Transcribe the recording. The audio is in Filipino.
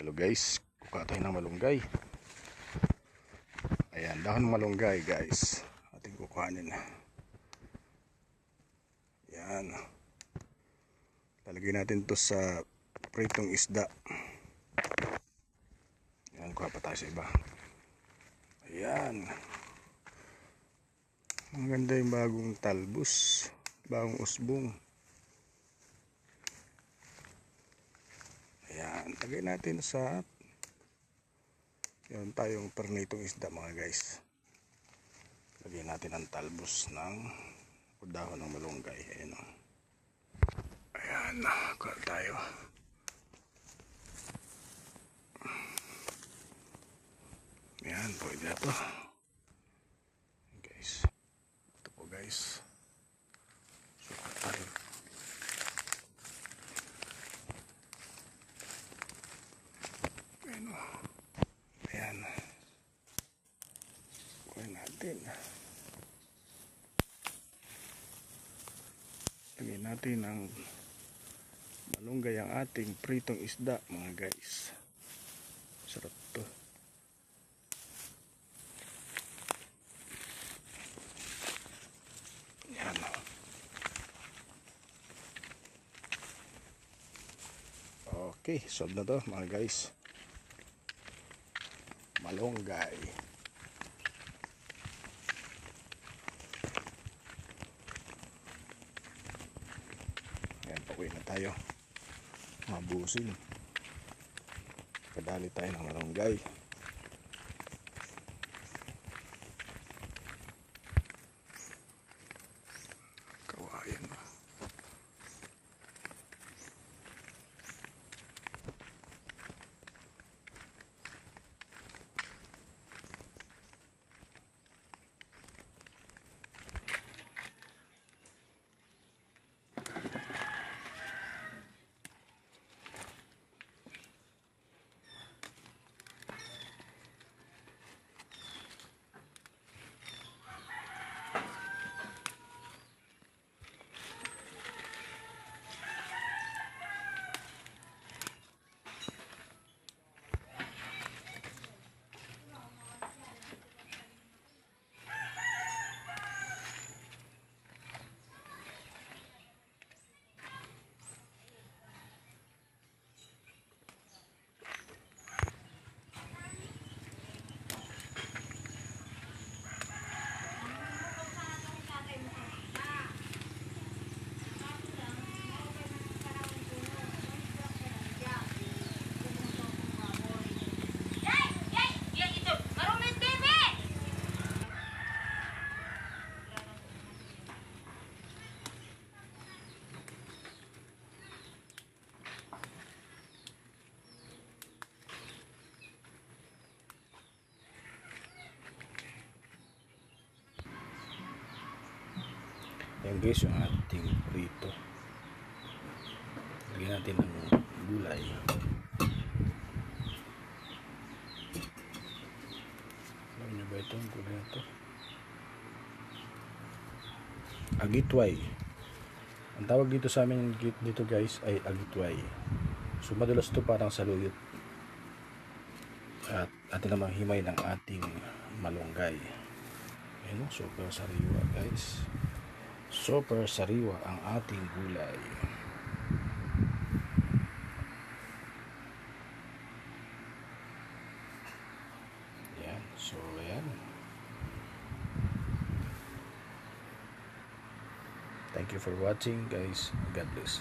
Hello guys, kuka tayo ng malunggay. Ayan, dahon ng malunggay guys. Ating kukuhanin. Ayan. Lalagay natin to sa pritong isda. Ayan, kuha pa tayo sa iba. Ayan. Ang ganda yung bagong talbos. Bagong usbong. Ayan, lagay natin sa yan tayong pernitong isda mga guys. Lagay natin ang talbos ng o ng malunggay. Ayan o. Ayan, kuha tayo. Ayan, pwede na to. Guys. Ito po guys. Sukat tayo. Ayan o. Ayan. Kuhin natin. Lagyan natin ang malunggay ang ating pritong isda mga guys. Sarap to. Yan o. Okay, solve na to mga guys. Malunggay. Ayan, pauwi na tayo. Mabusin. Kadali tayo ng malunggay. Yan guys yung ating prito. Lagyan natin ng gulay. Alam niyo ba itong gulay na to? Agitway. Ang tawag dito sa amin dito guys ay agitway. So madalas to parang saluyot. At atin namang himay ng ating malunggay. Ayan o, super sariwa guys. Super sariwa ang ating gulay. Yan. So, ayan. Thank you for watching guys. God bless.